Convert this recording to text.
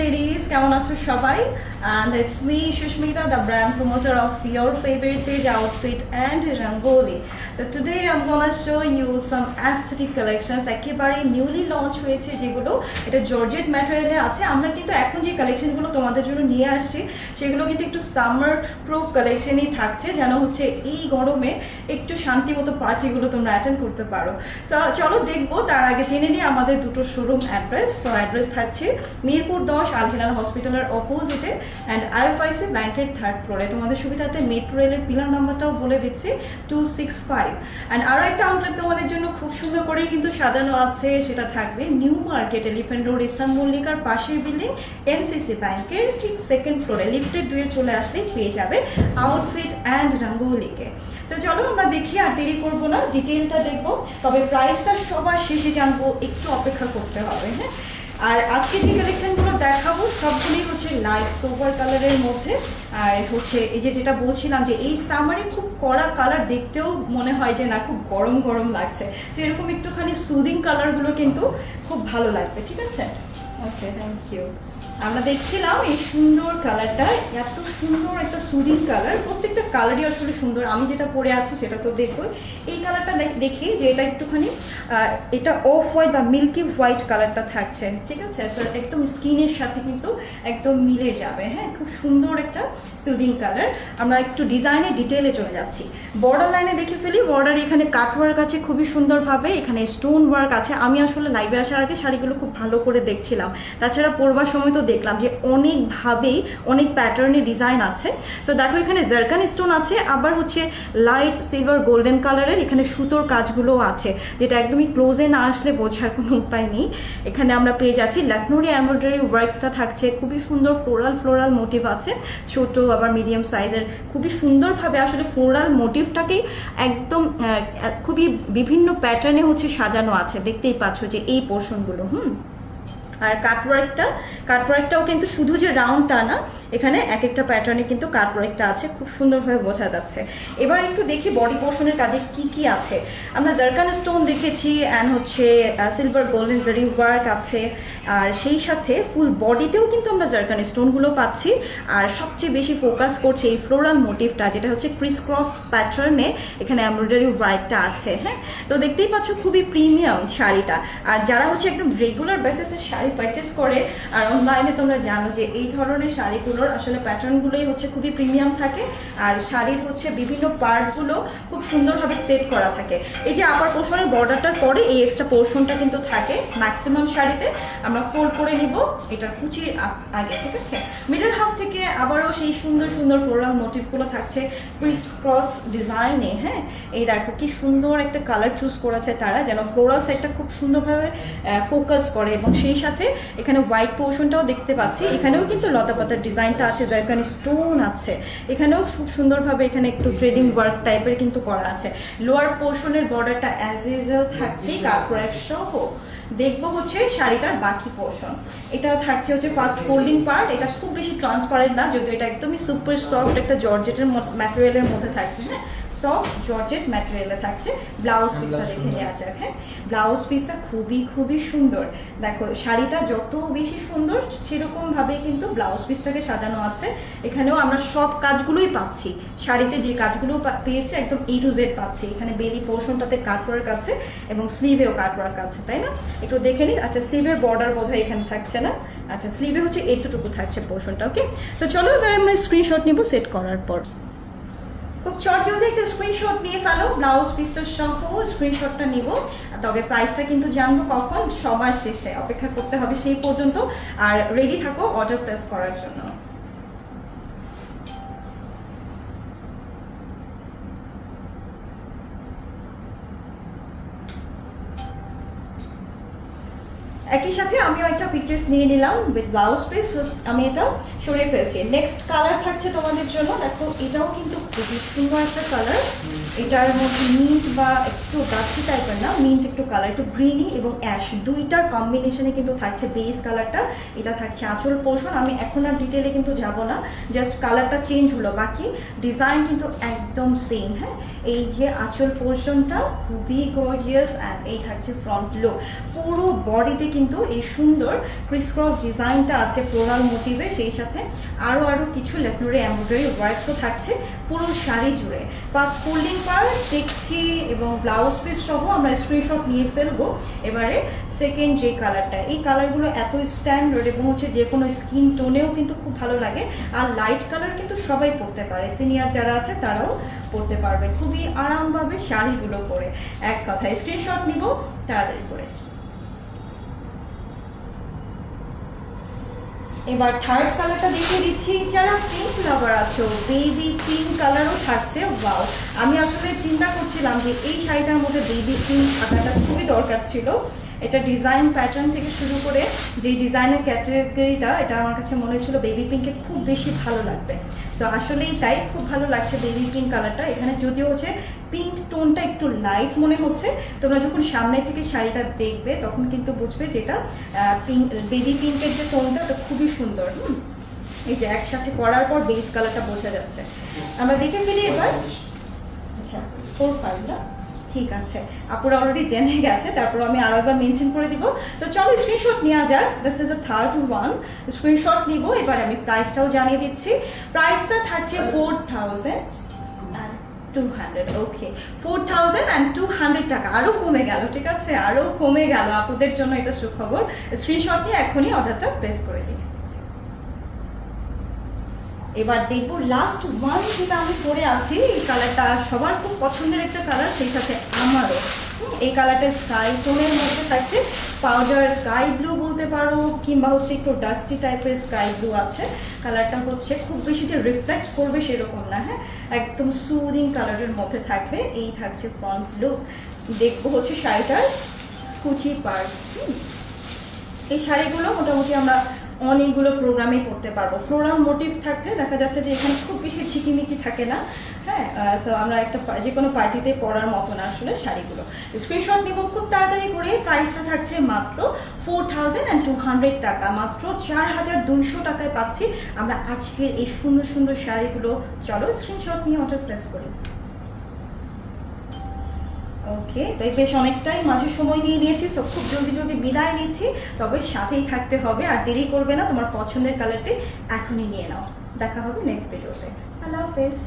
ladies কেমন আছো সবাই? And it's me Shushmita the brand promoter of your favorite page outfit and Rangoli. So today I'm gonna show you some aesthetic collections একেবারে newly launch হয়েছে যেগুলো। এটা georgette ম্যাটেরিয়ালে আছে। আমরা কিন্তু এখন যে কালেকশনগুলো তোমাদের জন্য নিয়ে আসছি সেগুলো কিন্তু একটু সামার প্রুফ কালেকশনই থাকছে যেন হচ্ছে এই গরমে একটু শান্তি শান্তিমতো পার্টিগুলো তোমরা অ্যাটেন্ড করতে পারো। So, চলো দেখব তার আগে জেনে নিই আমাদের দুটো শোরুম অ্যাড্রেস সো অ্যাড্রেস থাকছে মিরপুর দশ আল হিলাল হসপিটালের অপোজিটে অ্যান্ড আইএফআইসি ব্যাংকের থার্ড ফ্লোরে তোমাদের সুবিধাতে মেট্রো রেলের পিলার নাম্বারটাও বলে দিচ্ছি টু সিক্স ফাইভ অ্যান্ড আরও একটা আউটলেট তোমাদের জন্য খুব সুন্দর করেই কিন্তু সাজানো আছে, সেটা থাকবে New Market Elephant Road Islam মল্লিকার পাশের বিল্ডিং এনসিসি ব্যাংকের ঠিক সেকেন্ড ফ্লোরে লিফটের দুয়ে চলে আসলেই পেয়ে যাবে আউটফিট অ্যান্ড রঙ্গোলিকে। তো চলো আমরা দেখি, আর দেরি করব না ডিটেলটা দেখব। তবে প্রাইসটা সবার শেষে জানব, একটু অপেক্ষা করতে হবে হ্যাঁ? আর আজকে যে কালেকশনগুলো দেখাবো, সবগুলোই হচ্ছে লাইট সোভার কালারের মধ্যে। আর হচ্ছে এই যে যেটা বলছিলাম যে এই সামারে খুব কড়া কালার দেখতেও মনে হয় যে না, খুব গরম গরম লাগছে। তো এরকম একটুখানি সুদিং কালারগুলো কিন্তু খুব ভালো লাগবে, ঠিক আছে? ওকে থ্যাংক ইউ আমরা দেখছিলাম এই সুন্দর কালারটা এত সুন্দর একটা সুদিং কালার প্রত্যেকটা কালারই আসলে সুন্দর। আমি যেটা পরে আছি সেটা তো দেখব এই কালারটা দেখি যে এটা একটুখানি এটা অফ হোয়াইট বা মিল্কি হোয়াইট কালারটা থাকছে, ঠিক আছে? একদম স্কিনের সাথে কিন্তু একদম মিলে যাবে হ্যাঁ? খুব সুন্দর একটা সুদিং কালার আমরা একটু ডিজাইনে ডিটেলে চলে যাচ্ছি। বর্ডার লাইনে দেখে ফেলি বর্ডার এখানে কাটওয়ার্ক আছে খুবই সুন্দরভাবে, এখানে স্টোন ওয়ার্ক আছে। আমি আসলে লাইভে আসার আগে শাড়িগুলো খুব ভালো করে দেখছিলাম। তাছাড়া পরবার সময় তো দেখলাম যে অনেকভাবেই অনেক প্যাটার্নে ডিজাইন আছে। তো দেখো এখানে জারকান স্টোন আছে, আবার হচ্ছে লাইট সিলভার গোল্ডেন কালারের এখানে সুতোর কাজগুলোও আছে, যেটা একদমই ক্লোজে না আসলে বোঝার কোনো উপায় নেই। এখানে আমরা পেয়ে যাচ্ছি লখনৌরি এমব্রয়ডারি ওয়ার্কসটা থাকছে, খুবই সুন্দর ফ্লোরাল ফ্লোরাল মোটিভ আছে, ছোট আবার মিডিয়াম সাইজের খুবই সুন্দরভাবে আসলে ফ্লোরাল মোটিভটাকেই একদম খুবই বিভিন্ন প্যাটার্নে হচ্ছে সাজানো আছে, দেখতেই পাচ্ছ যে এই পোর্শনগুলো হুম? আর কাটওয়ার্কটা কাটওয়ার্কটাও কিন্তু শুধু যে রাউন্ড তা না, এখানে এক একটা প্যাটার্নে কিন্তু কাটওয়ার্কটা আছে, খুব সুন্দরভাবে বোঝা যাচ্ছে। এবার একটু দেখি বডি পোর্শনের কাজে কি কি আছে। আমরা জারকান স্টোন দেখেছি অ্যান্ড হচ্ছে সিলভার গোল্ডেন জারি ওয়ার্ক আছে, আর সেই সাথে ফুল বডিতেও কিন্তু আমরা জারকান স্টোনগুলো পাচ্ছি, আর সবচেয়ে বেশি ফোকাস করছে এই ফ্লোরাল মোটিভটা যেটা হচ্ছে ক্রিস ক্রস প্যাটার্নে এখানে এমব্রয়ডারি ওয়ার্কটা আছে হ্যাঁ? তো দেখতেই পাচ্ছ খুবই প্রিমিয়াম শাড়িটা। আর যারা হচ্ছে একদম রেগুলার বেসিসের শাড়ি পারচেস করে। আর অনলাইনে তোমরা জানো যে এই ধরনের শাড়িগুলোর আসলে প্যাটার্নগুলোই হচ্ছে খুবই প্রিমিয়াম থাকে। আর শাড়ির হচ্ছে বিভিন্ন পার্টগুলো খুব সুন্দরভাবে সেট করা থাকে। এই যে আপার পোর্শনের বর্ডারটার পরে এই এক্সট্রা পোর্শনটা কিন্তু থাকে ম্যাক্সিমাম শাড়িতে। আমরা ফোল্ড করে নিব। এটার কুচির আগে, ঠিক আছে? মিডল হাফ থেকে আবারও সেই সুন্দর সুন্দর ফ্লোরাল মোটিভগুলো থাকছে ক্রিস ক্রস ডিজাইনে হ্যাঁ? এই দেখো কি সুন্দর একটা কালার চুজ করেছে তারা, যেন ফ্লোরাল সাইডটা খুব সুন্দরভাবে ফোকাস করে। এবং সেই সাথে এখানে হোয়াইট পোর্শনটাও দেখতে পাচ্ছি। এখানেও কিন্তু লতা পাতার ডিজাইনটা আছে, যার এখানে স্টোন আছে। এখানেও খুব সুন্দরভাবে এখানে একটু ট্রেডিং ওয়ার্ক টাইপের কিন্তু করা আছে। লোয়ার পোর্শনের বর্ডারটা অ্যাজ ইউজুয়াল থাকছে, কাপড়ের সহ। দেখব হচ্ছে শাড়িটার বাকি পোর্শন এটা থাকছে হচ্ছে ফার্স্ট ফোল্ডিং পার্ট এটা খুব বেশি ট্রান্সপারেন্ট না, যদিও এটা একদমই সুপার সফট একটা জর্জেটের ম্যাটেরিয়ালের মধ্যে থাকছে হ্যাঁ? সফট জর্জেট ম্যাটেরিয়ালে থাকছে। ব্লাউজ পিসটা দেখে নেওয়া যাক হ্যাঁ। ব্লাউজ পিসটা খুবই খুবই সুন্দর। দেখো শাড়িটা যত বেশি সুন্দর সেরকমভাবে কিন্তু ব্লাউজ পিসটাকে সাজানো আছে। এখানেও আমরা সব কাজগুলোই পাচ্ছি। শাড়িতে যে কাজগুলো পেয়েছে একদম ই টু জেড পাচ্ছি। এখানে বেলি পোর্শনটাতে কাটওয়ার্ক আছে এবং স্লিভেও কাটওয়ার্ক আছে তাই না? একটু দেখে নিই। আচ্ছা স্লিভের বর্ডার বোধহয় এখানে থাকছে না। আচ্ছা স্লিভে হচ্ছে এইটুকু থাকছে পোর্শনটা ওকে তো চলো এবার আমরা স্ক্রিনশট নিব সেট করার পর। খুব চট জলদি একটা স্ক্রিনশট নিয়ে ফেলো ব্লাউজ পিসটা সহ স্ক্রিনশটটা নিব। তবে প্রাইসটা কিন্তু জানব কখন, সবার শেষে। অপেক্ষা করতে হবে সেই পর্যন্ত। আর রেডি থাকো অর্ডার প্লেস করার জন্য। একই সাথে আমিও একটা পিকচার্স নিয়ে নিলাম উইথ ব্লাউজ পিস আমি এটা সরিয়ে ফেলছি। নেক্সট কালার থাকছে তোমাদের জন্য। দেখো, এটাও কিন্তু খুবই সুন্দর একটা কালার এটার মধ্যে মিন্ট বা একটু ডাস্টি টাইপের না মিন্ট একটু কালার একটু গ্রিনি এবং অ্যাশ দুইটার কম্বিনেশনে কিন্তু থাকছে বেস কালারটা এটা থাকছে আঁচল পোর্শন আমি এখন আর ডিটেলে কিন্তু যাব না জাস্ট কালারটা চেঞ্জ হলো, বাকি ডিজাইন কিন্তু একদম সেম হ্যাঁ? এই যে আঁচল পোর্শনটা খুবই গর্জিয়াস অ্যান্ড এই থাকছে ফ্রন্ট লুক পুরো বডিতে কিন্তু এই সুন্দর ক্রিসক্রস ডিজাইনটা আছে ফ্লোরাল মোটিভে সেই সাথে আরও আরও কিছু লেফনোরে এমব্রয়ডারি ওয়ার্কসও থাকছে পুরো শাড়ি জুড়ে। ফার্স্ট ফোল্ডিং পার, দেখছি এবং ব্লাউজ পিস সহ আমরা স্ক্রিনশট নিয়ে ফেলব। এবারে সেকেন্ড যে কালারটা এই কালারগুলো এত স্ট্যান্ডার্ড এবং হচ্ছে যে কোনো স্কিন টোনেও কিন্তু খুব ভালো লাগে। আর লাইট কালার কিন্তু সবাই পরতে পারে। সিনিয়র যারা আছে, তারাও পরতে পারবে। খুবই আরামভাবে শাড়িগুলো পরে। এক কথায় স্ক্রিনশট নিব, তাড়াতাড়ি করে। এবার থার্ড কালারটা দেখিয়ে দিচ্ছি। যারা পিঙ্ক লাভার আছো বেবি পিঙ্ক কালারও থাকছে। ওয়াও আমি আসলে চিন্তা করছিলাম যে এই শাড়িটার মধ্যে বেবি পিঙ্ক থাকাটা খুবই দরকার ছিল। এটা ডিজাইন প্যাটার্ন থেকে শুরু করে যে ডিজাইনের ক্যাটাগরিটা এটা আমার কাছে মনে হচ্ছিল বেবি পিঙ্কে খুব বেশি ভালো লাগবে। সো আসলেই তাই, খুব ভালো লাগছে বেবি পিঙ্ক কালারটা এখানে যদিও হচ্ছে পিঙ্ক টোনটা একটু লাইট মনে হচ্ছে, তোমরা যখন সামনে থেকে শাড়িটা দেখবে, তখন কিন্তু বুঝবে যেটা পিঙ্ক বেবি পিঙ্কের যে টোনটা ওটা খুবই সুন্দর, হুম? এই যে একসাথে করার পর বেস কালারটা বোঝা যাচ্ছে। আমরা দেখে ফেলি এবার। আচ্ছা ফোর ফাইভ না? ঠিক আছে। আপুরা অলরেডি জেনে গেছে, তারপর আমি আরও একবার মেনশন করে দিব। তো চলো স্ক্রিনশট নেওয়া যাক। This is the third one screenshot নিব, এবার আমি প্রাইসটাও জানিয়ে দিচ্ছি। প্রাইসটা থাকছে four thousand two hundred okay four thousand and two hundred টাকা আরও কমে গেল, ঠিক আছে? আরও কমে গেল। আপুদের জন্য এটা সুখবর। স্ক্রিনশট নিয়ে এখনই অর্ডারটা প্রেস করে দিই এবার দেখব লাস্ট ওয়ান যেটা আমি পরে আছি, এই কালারটা সবার খুব পছন্দের একটা কালার সেই সাথে আমারও। এই কালারটা স্কাই টোনের মধ্যে থাকছে। পাউডার স্কাই ব্লু বলতে পারো, কিংবা হচ্ছে একটু ডাস্টি টাইপের স্কাই ব্লু আছে। কালারটা হচ্ছে খুব বেশি যে রিফ্লেক্ট করবে সেরকম না হ্যাঁ? একদম সুদিং কালারের মধ্যে থাকবে, এই থাকছে ফ্রন্ট লুক দেখব হচ্ছে শাড়িটার কুচি পার্ট এই শাড়িগুলো মোটামুটি আমরা অনেকগুলো প্রোগ্রামেই পড়তে পারব। ফ্লোরাল মোটিভ থাকলে দেখা যাচ্ছে যে এখানে খুব বেশি ঝিকিমিকি থাকে না। হ্যাঁ সো আমরা একটা যে কোনো পার্টিতে পরার মতো না আসলে শাড়িগুলো। স্ক্রিনশট নিব খুব তাড়াতাড়ি করে। প্রাইসটা থাকছে মাত্র four thousand and two hundred টাকা। মাত্র চার হাজার দুইশো টাকায় পাচ্ছি। আমরা আজকের এই সুন্দর সুন্দর শাড়িগুলো। চলো স্ক্রিনশট নিয়ে অর্ডার প্রেস করি। ওকে তো এই বেশ অনেকটাই মাঝে সময় নিয়ে নিয়েছি সো খুব জলদি জলদি বিদায় নিচ্ছি, তবে সাথেই থাকতে হবে, আর দেরি করবে না, তোমার পছন্দের কালারটি এখনই নিয়ে নাও। দেখা হবে নেক্সট ভিডিওতে আল্লাহ হাফেজ।